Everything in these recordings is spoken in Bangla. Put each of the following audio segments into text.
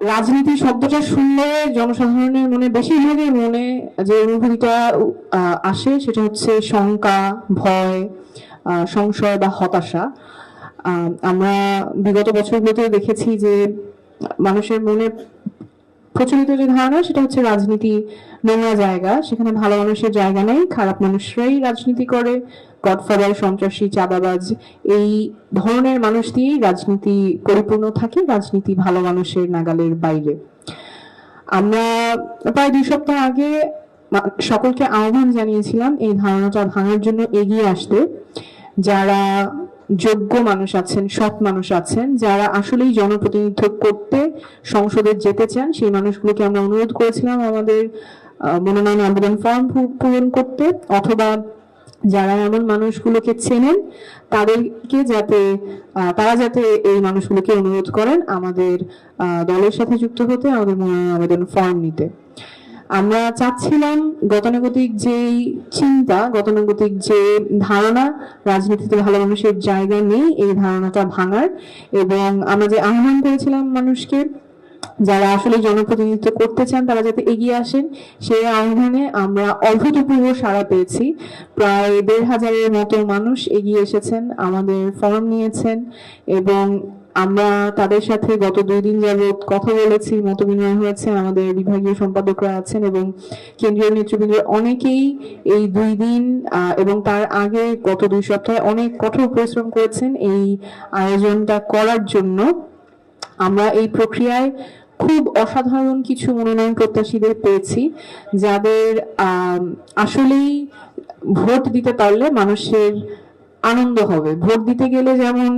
রাজনীতি শব্দটা শুনলে জনসাধারণের মনে বেশিরভাগের মনে যে অনুভূতিটা আসে সেটা হচ্ছে শঙ্কা, ভয় সংশয় বা হতাশা। আমরা বিগত বছরগুলোতে দেখেছি যে মানুষের মনে প্রচলিত যে ধারণা, সেটা হচ্ছে রাজনীতি নোংরা জায়গা। সেখানে ভালো মানুষের জায়গা নেই, খারাপ মানুষরাই রাজনীতি করে। গডফাদার সন্ত্রাসী, চাঁদাবাজ, এই ধরনের মানুষ দিয়েই রাজনীতি পরিপূর্ণ থাকে, রাজনীতি ভালো মানুষের নাগালের বাইরে। আমরা প্রায় দুই সপ্তাহ আগে সকলকে আহ্বান জানিয়েছিলাম এই ধারণাটা ভাঙার জন্য এগিয়ে আসতে। যারা যোগ্য মানুষ আছেন, সৎ মানুষ আছেন, যারা আসলেই জনপ্রতিনিধিত্ব করতে সংসদে যেতে চান, সেই মানুষগুলোকে আমরা অনুরোধ করেছিলাম আমাদের মনোনয়ন আবেদন ফর্ম পূরণ করতে, অথবা যারা এমন মানুষগুলোকে চেনেন, তাদেরকে যাতে তারা যাতে এই মানুষগুলোকে অনুরোধ করেন আমাদের দলের সাথে যুক্ত হতে, আমাদের মনোনয়ন আবেদন ফর্ম নিতে। আমরা চাচ্ছিলাম গতানুগতিক যেই চিন্তা, গতানুগতিক যে ধারণা, রাজনীতিতে ভালো মানুষের জায়গা নেই, এই ধারণাটা ভাঙার এবং আমরা যে আহ্বান করেছিলাম মানুষকে, যারা আসলে জনপ্রতিনিধিত্ব করতে চান, তারা যাতে এগিয়ে আসেন, সেই আহ্বানে আমরা অভূতপূর্ব সাড়া পেয়েছি। প্রায় দেড় হাজারের মতো মানুষ এগিয়ে এসেছেন, আমাদের ফর্ম নিয়েছেন এবং আমরা তাদের সাথে গত দুই দিন যাবত কথা বলেছি মত বিনিময় হয়েছে, আমাদের বিভাগীয় সম্পাদকরা আছেন এবং কেন্দ্রীয় নেতৃবৃন্দের অনেকেই এই দুই দিন এবং তার আগে গত দুই সপ্তাহে অনেক কঠোর পরিশ্রম করেছেন এই আয়োজনটা করার জন্য। আমরা এই প্রক্রিয়ায় খুব অসাধারণ কিছু মনোনয়ন প্রত্যাশীদের পেয়েছি, যাদের আসলেই ভোট দিতে পারলে মানুষের আনন্দ হবে। ভোট দিতে গেলে যেমন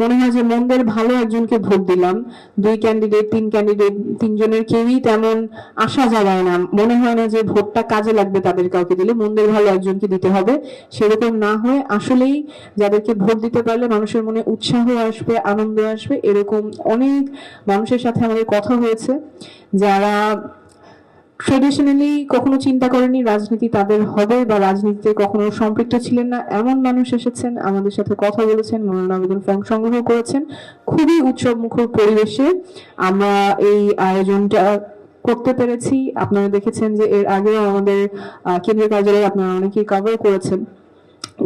মনে হয় যে মন্দের ভালো একজনকে ভোট দিলাম, দুই ক্যান্ডিডেট তিন ক্যান্ডিডেট তিনজনের কেউই তেমন আশা জাগায় না। মনে হয় না যে ভোটটা কাজে লাগবে তাদের কাউকে দিলে, মন্দের ভালো একজনকে দিতে হবে। সেরকম না হয়ে। আসলেই যাদেরকে ভোট দিতে পারলে মানুষের মনে উৎসাহ আসবে, আনন্দ আসবে। এরকম অনেক মানুষের সাথে আমাদের কথা হয়েছে। যারা ট্রেডিশনালি কখনো চিন্তা করেনি রাজনীতি তাদের হবে বা রাজনীতিতে কখনো সম্পৃক্ত ছিলেন না। এমন মানুষ এসেছেন, আমাদের সাথে কথা বলেছেন, মনোনয়ন আবেদন ফর্ম সংগ্রহ করেছেন। খুবই উৎসবমুখর পরিবেশে আমরা এই আয়োজনটা করতে পেরেছি। আপনারা দেখেছেন যে এর আগেও আমাদের কেন্দ্রীয় কার্যালয়ে আপনারা অনেকেই কভার করেছেন।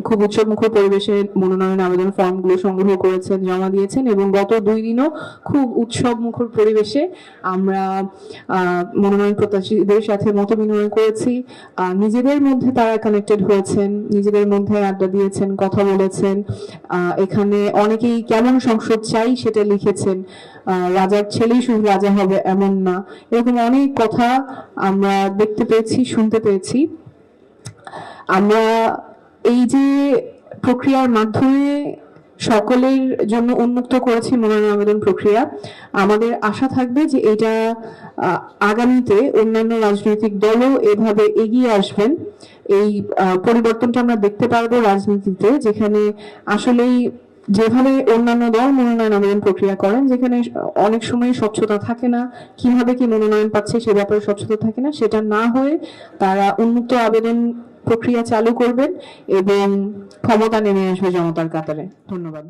খুব উৎসব মুখর পরিবেশে মনোনয়ন আবেদন ফর্মগুলো সংগ্রহ করেছেন, জমা দিয়েছেন এবং গত দুই দিনও খুব উৎসব মুখর পরিবেশে আমরা মনোনয়ন প্রত্যাশীদের সাথে মত বিনিময় করেছি। নিজেদের মধ্যে তারা কানেক্টেড হয়েছেন, নিজেদের মধ্যে আড্ডা দিয়েছেন, কথা বলেছেন। এখানে অনেকেই কেমন সংসদ চাই সেটা লিখেছেন। রাজার ছেলেই শুধু রাজা হবে এমন না। এরকম অনেক কথা আমরা দেখতে পেয়েছি, শুনতে পেয়েছি। আমরা এই যে প্রক্রিয়ার মাধ্যমে সকলের জন্য উন্মুক্ত করেছি মনোনয়ন আবেদন প্রক্রিয়া, আমাদের আশা থাকবে যে এটা আগামীতে অন্যান্য রাজনৈতিক দলও এভাবে এগিয়ে আসবেন। এই পরিবর্তনটা আমরা দেখতে পারব রাজনীতিতে, যেখানে আসলেই যেভাবে অন্যান্য দল মনোনয়ন আবেদন প্রক্রিয়া করেন, যেখানে অনেক সময় স্বচ্ছতা থাকে না, কীভাবে কি মনোনয়ন পাচ্ছে সে ব্যাপারে স্বচ্ছতা থাকে না, সেটা না হয়ে তারা উন্মুক্ত আবেদন প্রক্রিয়া চালু করবেন এবং ক্ষমতা নেমে আসবে জনতার কাতারে। ধন্যবাদ।